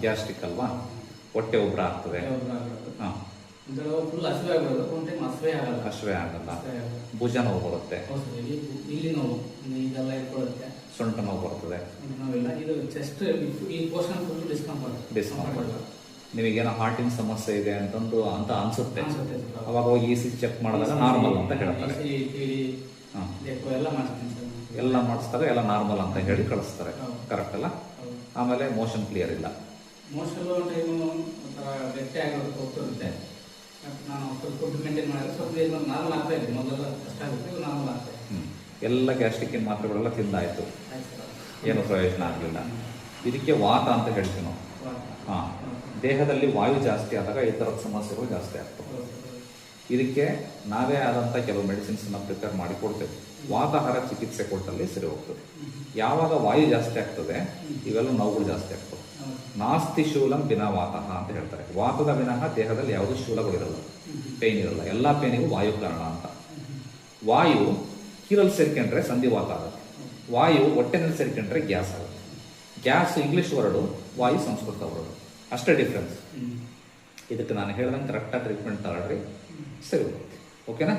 Gastric ಅಲ್ವಾ? ಹೊಟ್ಟೆ ಉಬ್ರ ಆಗ್ತದೆ. ಹಾಂ. ಆಗಲ್ಲ. ಅಶ್ವೇ. ಭುಜ ನೋವು ಬರುತ್ತೆ. ಸೊಂಟ ನೋವು ಬರ್ತದೆ. ಡಿಸ್ಕಂಫರ್ಟ್ ಡಿಸ್ಕಂಫರ್ಟ್ ನಿಮಗೇನೋ ಹಾರ್ಟಿನ ಸಮಸ್ಯೆ ಇದೆ ಅಂತಂದು ಅಂತ ಅನ್ಸುತ್ತೆ. ಅನ್ಸುತ್ತೆ ಅವಾಗ ಹೋಗಿ ಇ ಸಿ ಚೆಕ್ ಮಾಡಿದಾಗ ನಾರ್ಮಲ್ ಅಂತ ಹೇಳ್ತಾರೆ ಹಾಂ ಎಲ್ಲ ಮಾಡ್ತೀನಿ ಸರ್ ನಾನು. ಎಲ್ಲ ಮಾಡಿಸಿದಾಗ ಎಲ್ಲ ನಾರ್ಮಲ್ ಅಂತ ಹೇಳಿ ಕಳಿಸ್ತಾರೆ. ಕರೆಕ್ಟ್ ಅಲ್ಲ? ಆಮೇಲೆ ಮೋಷನ್ ಕ್ಲಿಯರ್ ಇಲ್ಲ. ಮೋಸ್ಟಲ್ ಟೈಮು ಒಂಥರ ಗಟ್ಟಿ ಆಗೋದಕ್ಕೆ ಹೋಗ್ತಿರುತ್ತೆ ನಾನು ಫುಡ್ ಮೇಂಟೈನ್ ಮಾಡಿದ್ರೆ ಸ್ವಲ್ಪ ನಾರ್ಮಲ್ ಆಗ್ತಾ ಇದೆ. ಮೊದಲೆಲ್ಲ ಕಷ್ಟ ಆಗುತ್ತೆ ನಾರ್ಮಲ್ ಆಗ್ತಾ ಇದೆ. ಎಲ್ಲ ಗ್ಯಾಸ್ಟ್ರಿಕ್ಕಿನ ಮಾತ್ರೆಗಳೆಲ್ಲ ತಿಂದಾಯ್ತು. ಏನು ಪ್ರಯೋಜನ ಆಗಲಿಲ್ಲ. ಇದಕ್ಕೆ ವಾತ ಅಂತ ಹೇಳ್ತೀವಿ ನಾವು. ಹಾಂ. ದೇಹದಲ್ಲಿ ವಾಯು ಜಾಸ್ತಿ ಆದಾಗ ಈ ಥರದ ಸಮಸ್ಯೆಗಳು ಜಾಸ್ತಿ ಆಗ್ತವೆ. ಇದಕ್ಕೆ ನಾವೇ ಆದಂಥ ಕೆಲವು ಮೆಡಿಸಿನ್ಸನ್ನ ಪ್ರಿಪೇರ್ ಮಾಡಿ ಕೊಡ್ತೇವೆ. ವಾತಾಹಾರ ಚಿಕಿತ್ಸೆ ಕೊಟ್ಟಲ್ಲಿ ಸರಿ ಹೋಗ್ತದೆ. ಯಾವಾಗ ವಾಯು ಜಾಸ್ತಿ ಆಗ್ತದೆ, ಇವೆಲ್ಲ ನೋವುಗಳು ಜಾಸ್ತಿ ಆಗ್ತವೆ. ನಾಸ್ತಿ ಶೂಲಂ ಬಿನಾ ವಾತಃ ಅಂತ ಹೇಳ್ತಾರೆ. ವಾತದ ವಿನಃ ದೇಹದಲ್ಲಿ ಯಾವುದೂ ಶೂಲಗಳಿರಲ್ಲ ಪೇನ್ ಇರಲ್ಲ, ಎಲ್ಲ ಪೇನಿಗೂ ವಾಯು ಕಾರಣ ಅಂತ. ವಾಯು ಕೀರಲ್ಲಿ ಸೇರ್ಕೊಂಡ್ರೆ ಸಂಧಿವಾತ ಆಗುತ್ತೆ. ವಾಯು ಹೊಟ್ಟೆನಲ್ಲಿ ಸೇರ್ಕೊಂಡ್ರೆ ಗ್ಯಾಸ್ ಆಗುತ್ತೆ. ಗ್ಯಾಸ್ ಇಂಗ್ಲಿಷ್ ವರ್ಡು ವಾಯು ಸಂಸ್ಕೃತ ವರ್ಡು ಅಷ್ಟೇ ಡಿಫ್ರೆನ್ಸ್. ಇದಕ್ಕೆ ನಾನು ಹೇಳ್ದಂಗೆ ಕರೆಕ್ಟಾಗಿ ಟ್ರೀಟ್ಮೆಂಟ್ ತಗೊಳ್ರಿ. ಸರಿ ಓಕೆನಾ?